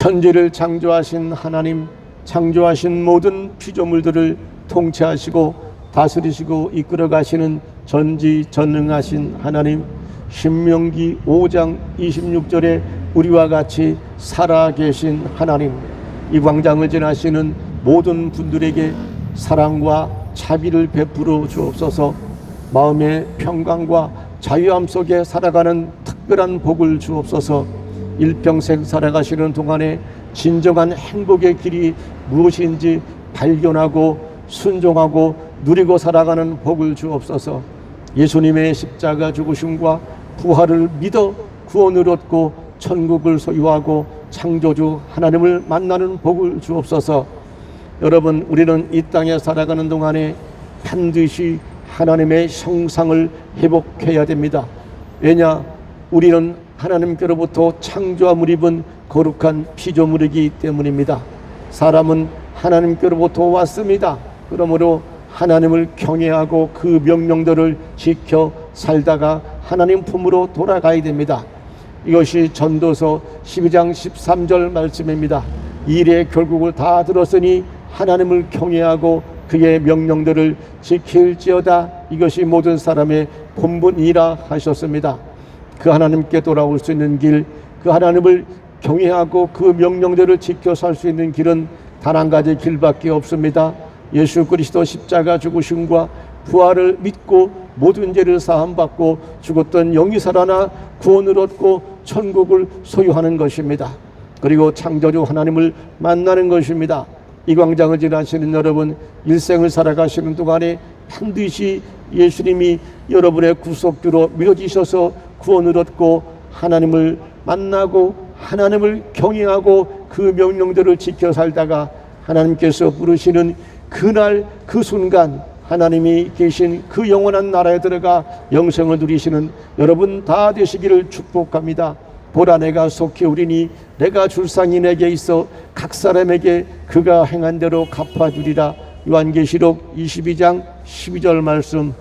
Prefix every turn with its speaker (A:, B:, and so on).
A: 천지를 창조하신 하나님, 창조하신 모든 피조물들을 통치하시고 다스리시고 이끌어 가시는 전지 전능하신 하나님, 신명기 5장 26절에 우리와 같이 살아 계신 하나님, 이 광장을 지나시는 모든 분들에게 사랑과 자비를 베풀어 주옵소서. 마음의 평강과 자유함 속에 살아가는 특별한 복을 주옵소서. 일평생 살아가시는 동안에 진정한 행복의 길이 무엇인지 발견하고 순종하고 누리고 살아가는 복을 주옵소서. 예수님의 십자가 죽으심과 부활을 믿어 구원을 얻고 천국을 소유하고 창조주 하나님을 만나는 복을 주옵소서. 여러분, 우리는 이 땅에 살아가는 동안에 반드시 하나님의 형상을 회복해야 됩니다. 왜냐? 우리는 하나님께로부터 창조함을 입은 거룩한 피조물이기 때문입니다. 사람은 하나님께로부터 왔습니다. 그러므로 하나님을 경외하고 그 명령들을 지켜 살다가 하나님 품으로 돌아가야 됩니다. 이것이 전도서 12장 13절 말씀입니다. 일의 결국을 다 들었으니 하나님을 경외하고 그의 명령들을 지킬지어다 이것이 모든 사람의 본분이라 하셨습니다. 그 하나님께 돌아올 수 있는 길, 그 하나님을 경외하고 그 명령들을 지켜 살 수 있는 길은 단 한 가지 길밖에 없습니다. 예수 그리스도 십자가 죽으심과 부활을 믿고 모든 죄를 사함 받고 죽었던 영이 살아나 구원을 얻고 천국을 소유하는 것입니다. 그리고 창조주 하나님을 만나는 것입니다. 이 광장을 지나시는 여러분 일생을 살아가시는 동안에 반드시 예수님이 여러분의 구속주로 믿어지셔서 구원을 얻고 하나님을 만나고 하나님을 경외하고 그 명령들을 지켜 살다가 하나님께서 부르시는 그날 그 순간 하나님이 계신 그 영원한 나라에 들어가 영생을 누리시는 여러분 다 되시기를 축복합니다. 보라 내가 속히 오리니 내가 줄상이 내게 있어 각 사람에게 그가 행한 대로 갚아주리라. 요한계시록 22장 12절 말씀